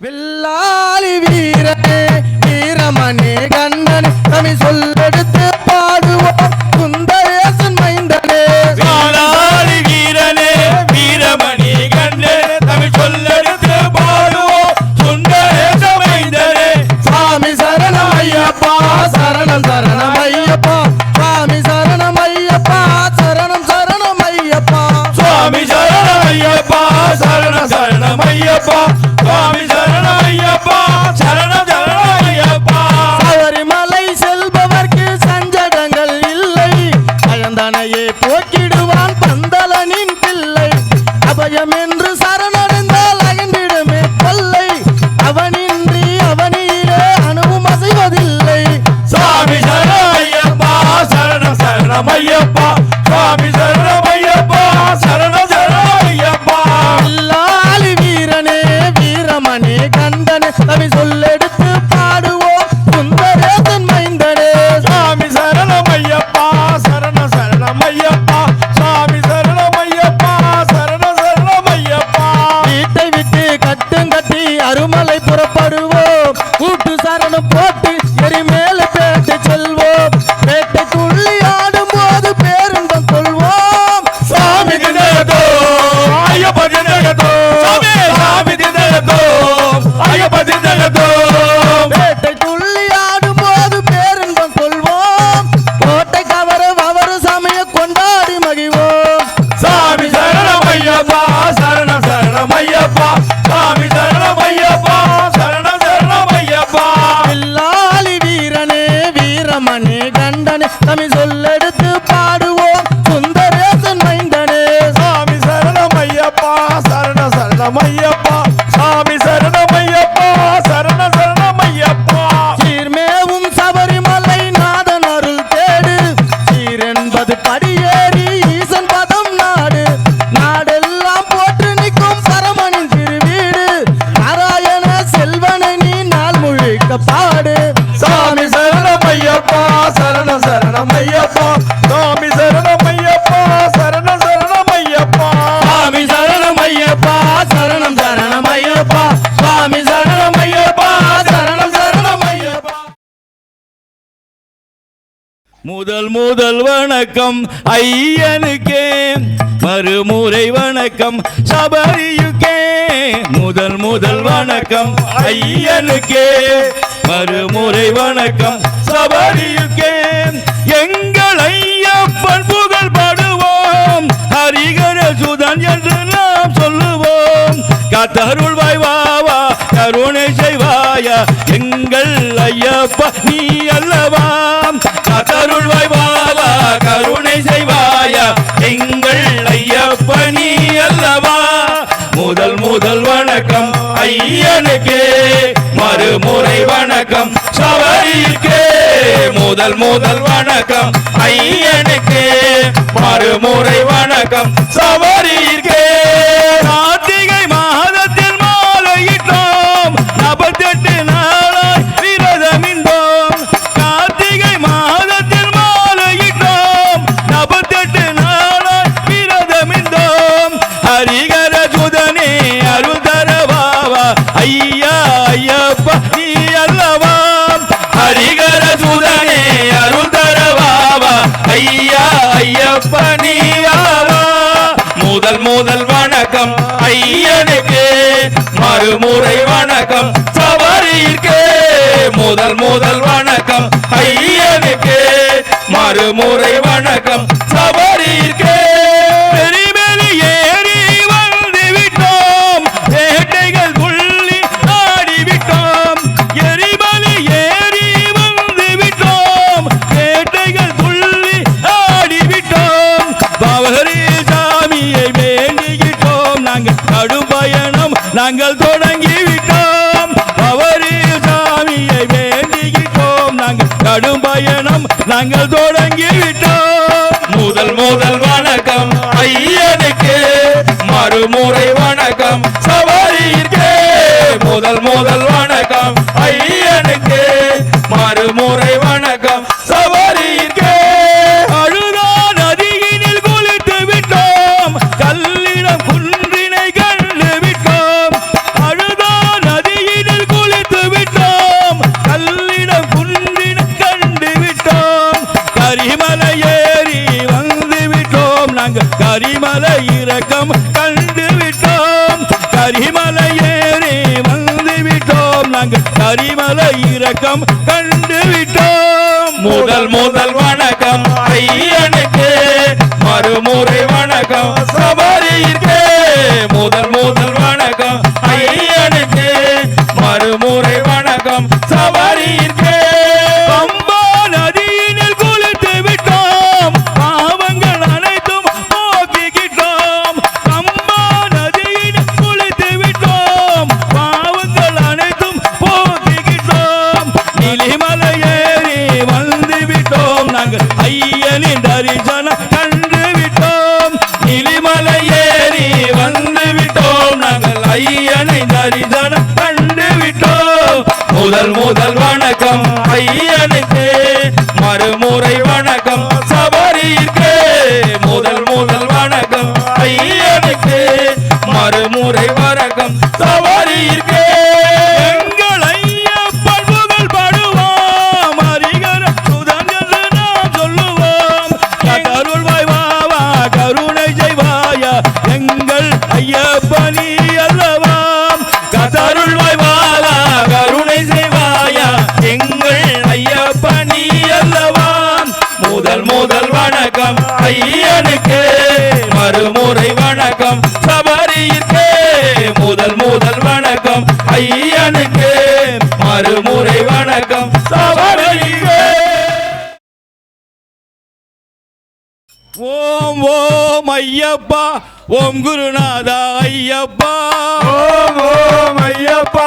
بالله பயம் என்று சரணடைந்தால் அகன்றிடமே தொல்லை அவனின்றி அவனிலே அணுவும் அசைவதில்லை. சாமி சரணமையப்பா சரணம் சரணமையப்பா. முதல் வணக்கம் ஐயனுக்கே மறுமுறை வணக்கம் சபரியுக்கே. முதல் முதல் வணக்கம் ஐயனுக்கே மறுமுறை வணக்கம் சபரியுக்கே. எங்கள் ஐயப்பன் புகழ் பாடுவோம் ஹரிகர சுதன் என்று நாம் சொல்லுவோம். கத்தருள் வாய்வாவா கருணை செய்வாயா. எங்கள் ஐயப்பா நீ அல்லவாம் அருள்வாய் பாலா கருணை செய்வாயா? எங்கள் ஐயப்பனி அல்லவா? முதல் முதல் வணக்கம் ஐயனுக்கே மறுமுறை வணக்கம் சவரிக்கே முதல் முதல் வணக்கம் ஐயனுக்கே மறுமுறை வணக்கம் சவரிக்கே முறை வணக்கம். சவாரியிற்கே. முதல் முதல் வணக்கம். ஐயனுக்கே. மறுமுறை வணக்கம். நாங்கள் தொடங்கி விட்டோம் முதல் முதல் வணக்கம் ஐயனுக்கு மறுமுறை வணக்கம் சவாரியிற்கு முதல் முதல் வணக்கம் ஐயனுக்கு மறுமுறை வணக்கம் கண்டு விட்டோம் முதல் முதல் வணக்கம் ஐயனுக்கு. மறுமுறை வணக்கம் சபரியிற்கு முதல் முதல் வணக்கம் ஐயனுக்கு. மறுமுறை வணக்கம் சபரியிற்கு பம்பா நதி தரிசன கண்டு விட்டோம். இலிமலை ஏறி வந்து விட்டோம். நாங்கள் ஐயனை தரிசன கண்டு விட்டோம். முதல் முதல் வணக்கம் ஐயனுக்கு. மறுமுறை வணக்கம் சபரிக்கு. முதல் முதல் வணக்கம் ஐயனுக்கு. மறுமுறை வணக்கம் சபரிக்கு. ஓம் ஓம் ஐயப்பா ஓம் குருநாதா ஐயப்பா. ஓம் ஓம் ஐயப்பா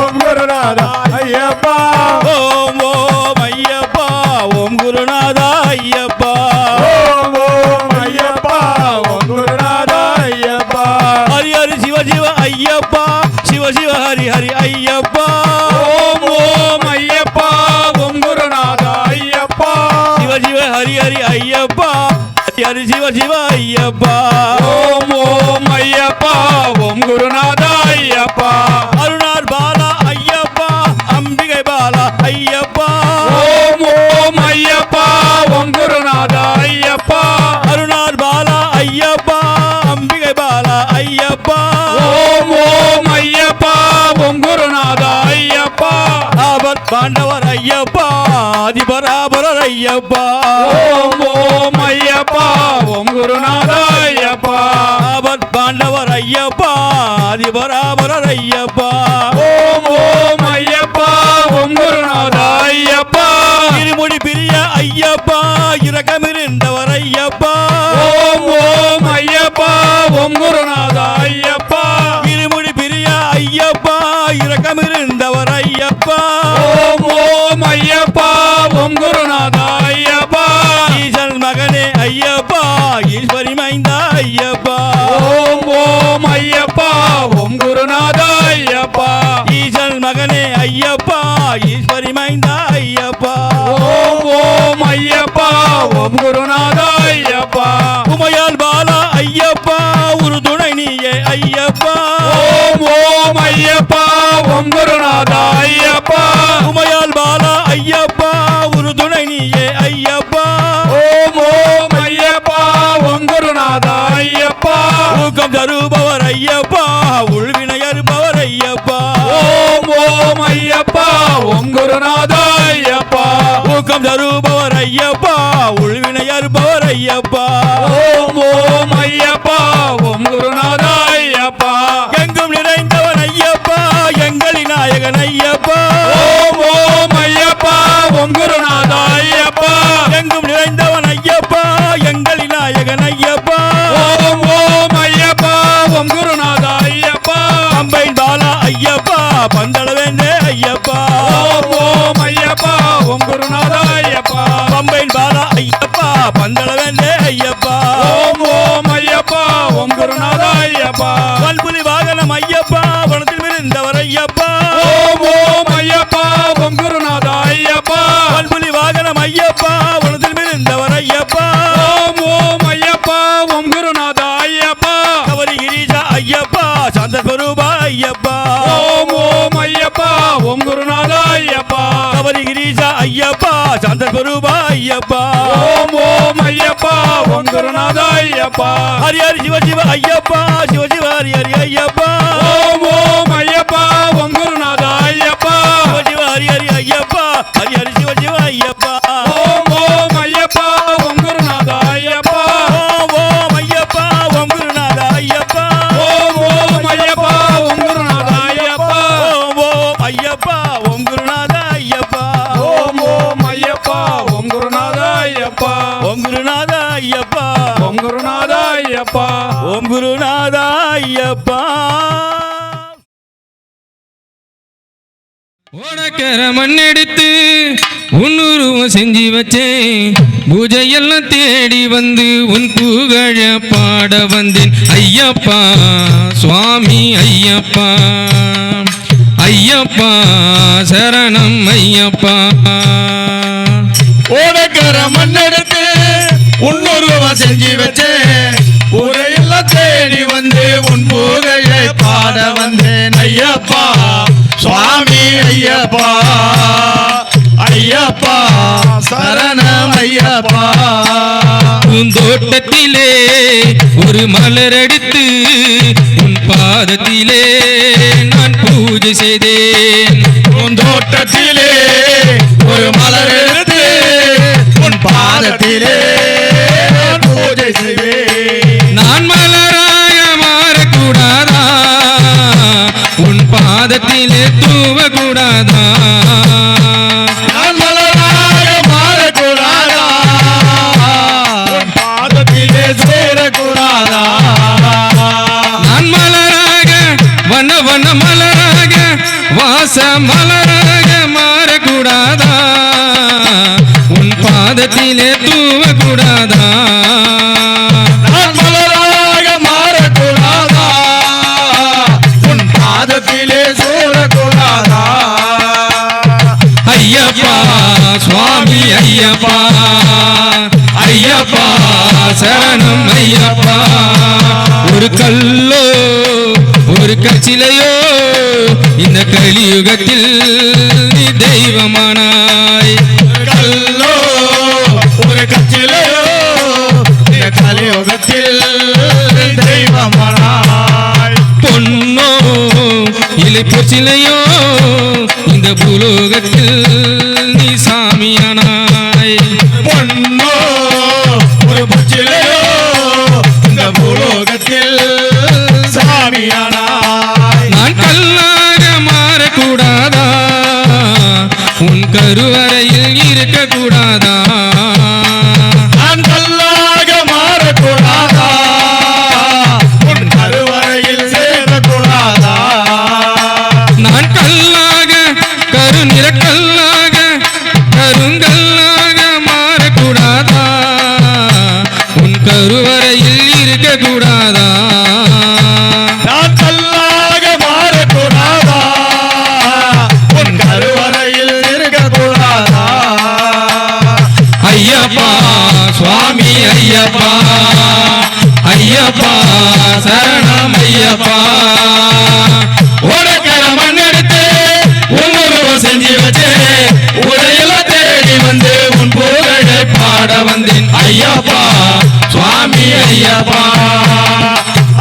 ஓம் குருநாதா ஐயப்பா. ஓம் ஓம் ஐயப்பா ஓம் குருநாதா ஐயப்பா. ஓம் ஓம் ஐயப்பா ஓம் குருநாதா ஐயப்பா. ஹரி ஹரி சிவ சிவ ஐயப்பா சிவ சிவ ஹரி ஹரி ஐயப்பா. ஓம் ஓம் ஐயப்பா ஓம் குருநாதா ஐயப்பா. சிவ சிவ ஹரி ஹரி ஐயப்பா. ஹரி சிவ சிவ ஐயப்பா. ஓம் ஓம் ஐயப்பா. ஓம் குருநாதா ஐயப்பா. அருணார் பாலா ஐயப்பா. அம்பிகை பாலா ஐயப்பா. ஓம் ஓம் ஐயப்பா. ஓம் குருநாதா ஐயப்பா. அருணார் பாலா ஐயப்பா. அம்பிகை பாலா ஐயப்பா. ஓம் ஓம் ஐயப்பா. ஓம் குருநாதா ஐயப்பா. ஆபத் பாண்டவர் ஐயப்பா. அதிபராபரர் ஐயப்பா. ஓம் ஓம் ஐயப்பா ஓம் குருநாதா ஐயப்பா ஆபத் பாண்டவர் ஐயப்பா அதிபராபரர் ஐயப்பா. ஓம் ஓம் ஐயப்பா ஓம் குருநாதா ஐயப்பா இருமுடி பிரிய ஐயப்பா இரக்கமிருந்தவர் ஐயப்பா. ஓம் ஓம் ஐயப்பா ஓம் குருநாதா ஐயப்பா ஈஸ்வரி மைந்தா ஐயப்பா ஓம் ஓம் ஐயப்பா ஓம் குருநாதா ஐயப்பா உமையால் பாலா ஐயப்பா ஒரு துணை நீயே ஐயப்பா. ஓம் ஓம் ஐயப்பா ஓம் குருநாதா ஐயப்பா உமையால் பாலா ஐயப்பா ஒரு துணை நீயே ஐயப்பா. ஓம் ஓம் ஐயப்பா ஓம் குருநாதா ஐயப்பா ஊக்கம் தருபவர் ஐயப்பா உள்வினை ஐயப்பா ஓம் குருநாதா ஐயப்பா. ஊக்கம் தருபவர் ஐயப்பா உள்வினை அறுப்பவர் ஐயப்பா. ஓம் ஓம் ஐயப்பா ஓம் குருநாதா ஐயப்பா. எங்கும் நிறைந்தவர் ஐயப்பா எங்களின் நாயகன் ஐயப்பா. ஓம் ஓம் ஐயப்பா ஓம் குருநாதா ஐயப்பா. எங்கும் நிறைந்தவன் ஐயப்பா எங்களின் நாயகன் ஐயப்பா. ஓம் ஓம் ஐயப்பா ஓம் குருநாதா ஐயப்பா. அம்பை பாலா ஐயப்பா பந்தல் குருநாதா ஐயப்பா பம்பை பாலா ஐயப்பா பந்தள வேண்டே ஐயப்பா. ஓம் ஓம் ஐயப்பா ஓம் குருநாதா ஐயப்பா வன்புலி வாகனம் ஐயப்பா வனத்தில் விருந்தவர் ஐயப்பா. ஓம் ஓம் ஐயப்பா ஓம் குருநாதா ஐயப்பா வன்புலி வாகனம் ஐயப்பா வனத்தில் விருந்தவர் ஐயப்பா. ஓம் ஓம் ஐயப்பா ஓம் குருநாதா ஐயப்பா கவரி கிரீஷா ஐயப்பா சாந்த ஸ்வரூபா ஐயப்பா. ஓம் ஓம் ஐயப்பா ஓம் குருநாதா ஐயப்பா கவரி கிரீஷா ஐயப்பா சாந்த ஸ்வரூபா ஐயப்பா. ஓம் ஓம் ஐயப்பா ஓம் குருநாதா ஐயப்பா. ஹரி ஹரி சிவ சிவ ஐயப்பா சிவ சிவ ஹரி ஹரி ஐயப்பா. ஓம் ஓம் ஐயப்பா ஓம் குருநாதா ஐயப்பா. சிவ சிவ ஹரி ஹரி ஐயப்பா ஹரி ஓம் குருநாதா ஐயப்பா. ஓடக்கர மண்ணெடுத்து உன்னுருவம் செஞ்சு வச்சேன். பூஜையெல்லாம் தேடி வந்து உன் புகழ பாட வந்தேன். ஐயப்பா சுவாமி ஐயப்பா. ஐயப்பா சரணம் ஐயப்பா. ஓடக்கர மண்ணெடுத்து உன்னுருவம் செஞ்சு வச்சேன். ஐயப்பா சுவாமி ஐயப்பா ஐயப்பா சரணம் ஐயப்பா. பூந்தோட்டத்திலே ஒரு மலர் எடுத்து உன் பாதத்திலே நான் பூஜை செய்தேன். பூந்தோட்டத்திலே ஒரு மலர் எடுத்து உன் பாதத்திலே நான் பூஜை செய்வேன் பாதத்திலே தூவக்கூடாதா கச்சிலையோ இந்த கலியுகத்தில் நீ தெய்வமானாய். கல்லோ ஒரு கச்சிலையோ இந்த கலியுகத்தில் தெய்வமானாய். பொன்னோ இலை பொச்சிலையோ இந்த பூலோகத்தில் நீ சாமியானாய். பொன்னோ ஒரு பச்சிலையோ? இந்த பூலோகத்தில் சாமியானாய். உன் கருவறையில் இருக்கக்கூடாதா? ஐயப்பா சுவாமி ஐயப்பா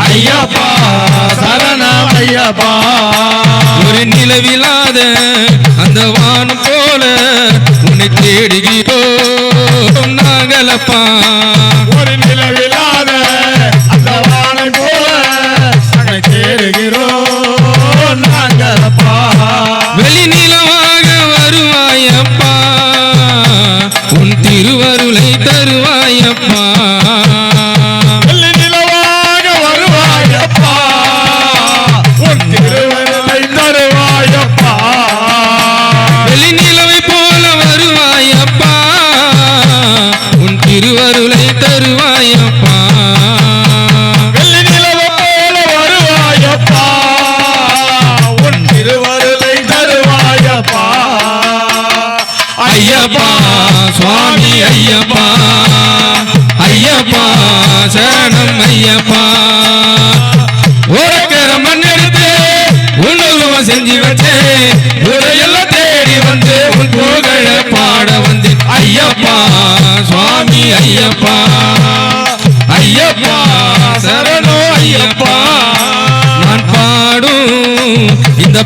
ஐயப்பா சரணம் ஐயப்பா. ஒரு நிலவில்லாத அந்த வானம் போல உன்னை தேடுகிறோம் நாங்களப்பா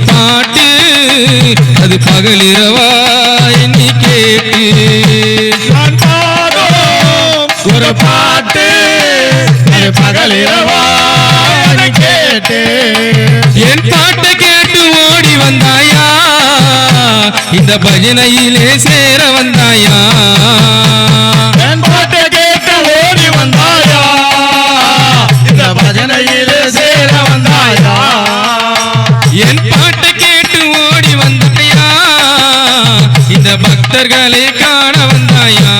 பாட்டு அது பகலிரவா எண்ணி கேட்டு. ஒரு பாட்டு அது பகலிரவா என கேட்டு. என் பாட்டை கேட்டு ஓடி வந்தாயா? இந்த பஜனையிலே சேர வந்தாயா? பக்தர்களை காண வந்தாயா?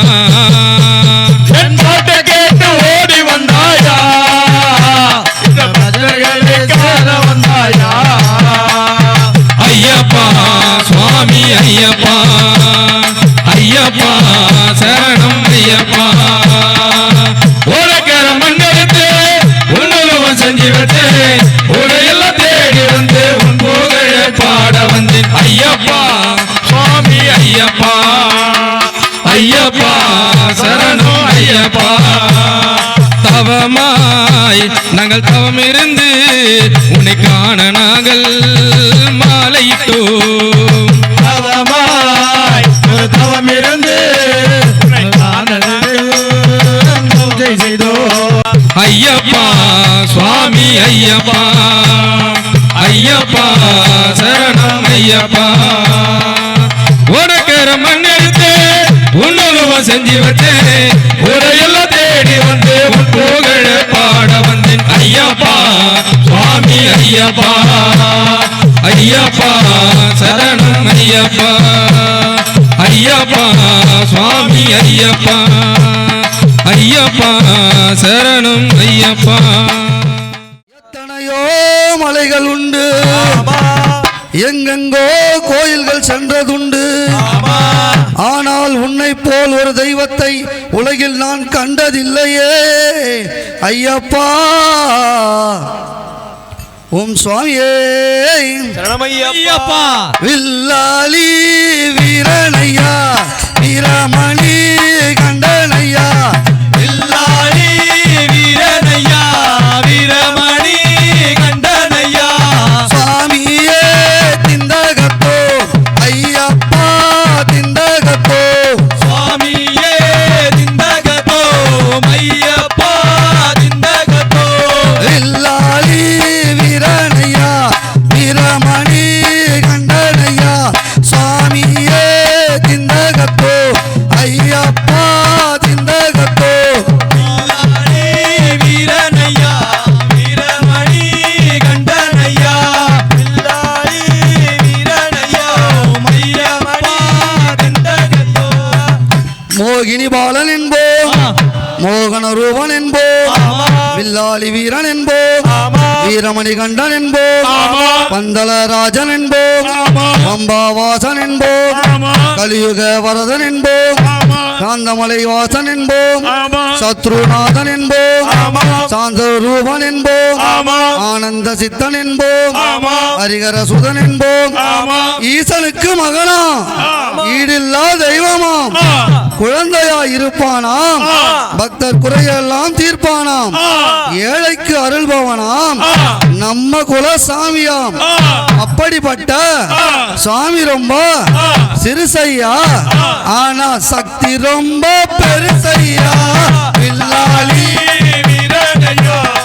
நாங்கள் தவம் இருந்து உன்னை காண நாங்கள் மாலையிட்டோம். தவமாய் தவம் இருந்து ஐயப்பா சுவாமி ஐயப்பா ஐயப்பா சரணம் ஐயப்பா. உனக்கிற மண்ணெடுத்து உன்னலுவம் செஞ்சு வச்சேன் உரையெல்லாம் தேடி வந்து உன் சுவாமி ஐயப்பா ஐயப்பா சரணம் ஐயப்பா ஐயப்பா சுவாமி ஐயப்பா ஐயப்பா சரணம் ஐயப்பா. எத்தனையோ மலைகள் உண்டு. எங்கெங்கோ கோயில்கள் சென்றதுண்டு. ஆனால் உன்னை போல் ஒரு தெய்வத்தை உலகில் நான் கண்டதில்லையே. ஐயப்பா. ஓம் சுவாமியே. சரணமையப்பா. வில்லாளி வீரனையா வீரமணி கண்டனையா. வில்லாளி வீரனையா வீரமணி கலியுக வரதன் என்போம். காந்தமலை வாசன் என்போம். சத்ருநாதன் என்போம் சாந்த ரூபன் என்போம் ஆனந்த சித்தன் என்போம் ஹரிகர சுதன் என்போம் ஈசனுக்கு மகனா ஈடில்லா தெய்வமாம். குழந்தையா இருப்பானாம். பக்தர் குறையெல்லாம் தீர்ப்பானாம். ஏழைக்கு அருள்பவனாம். நம்ம குல சாமியாம். அப்படிப்பட்ட சாமி ரொம்ப சிறுசையா. ஆனா சக்தி ரொம்ப பெருசையா. வில்லாளி வீரனையா வீரமணி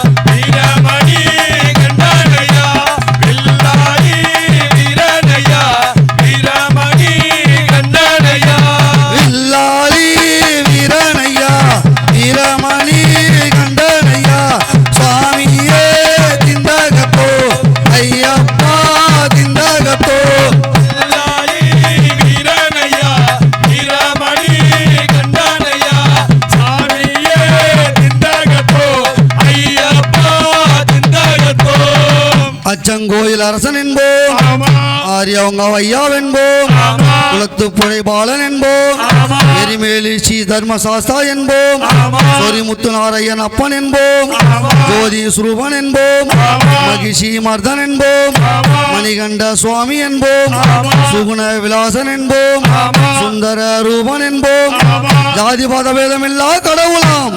அச்சங்கோயில் அரசன் என்போம். ஆரியவங்க ஐயா என்போம் குலத்து புழை பாலன் என்போம் எரிமேலி ஸ்ரீ தர்மசாஸ்தா என்போம். சொரிமுத்து நாரையன் அப்பன் என்போம். ஜோதி சுரூபன் என்போம். மகிஷி மர்தன் என்போம். மணிகண்ட சுவாமி என்போம். சுகுண விலாசன் என்போம். சுந்தர ரூபன் என்போம். ஜாதி மத பேதமில்லா கடவுளாம்.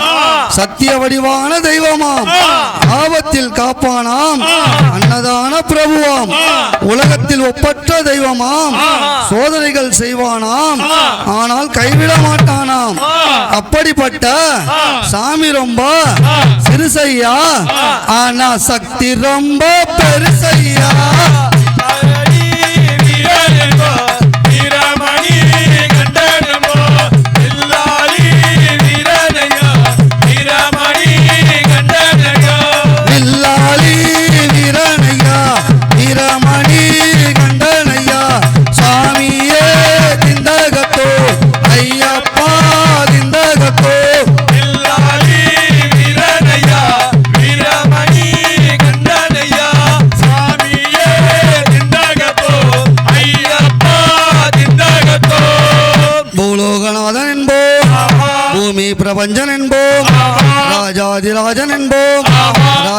சத்திய வடிவான தெய்வமாம். ஆபத்தில் காப்பானாம். அன்னதான பிரபுவாம். உலகத்தில் ஒப்பற்ற தெய்வமாம். சோதனைகள் செய்வானாம். ஆனால் கைவிட மாட்டானாம். அப்படிப்பட்ட சாமி ரொம்ப சிறுசையா ஆனா சக்தி ரொம்ப பெருசையா.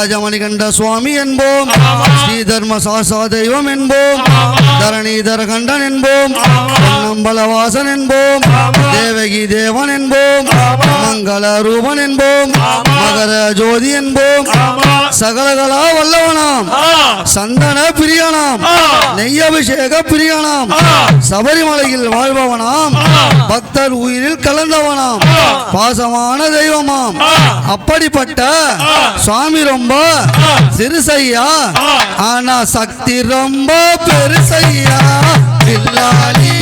ராஜமணிகண்ட சுவாமி என்போம். ஸ்ரீ தர்ம சாசா தெய்வம் என்போம். தரணீதர கண்டன் என்போம். பொன்னம்பலவாசன் என்போம். தேவகி தேவன் என்போம். மங்கள ரூபன் என்போம். மகர ஜோதி என்போம். சகலகலா வல்லவனாம். சந்தன பிரியனாம். நெய்யபிஷேக பிரியனாம். சபரிமலையில் வாழ்பவனாம். பக்தர் உயிரில் கலந்தவனாம். பாசமான தெய்வமாம். அப்படிப்பட்ட சுவாமி ரொம்ப சிறுசையா? ஆனா சக்தி ரொம்ப பெருசையா? பில்லாளி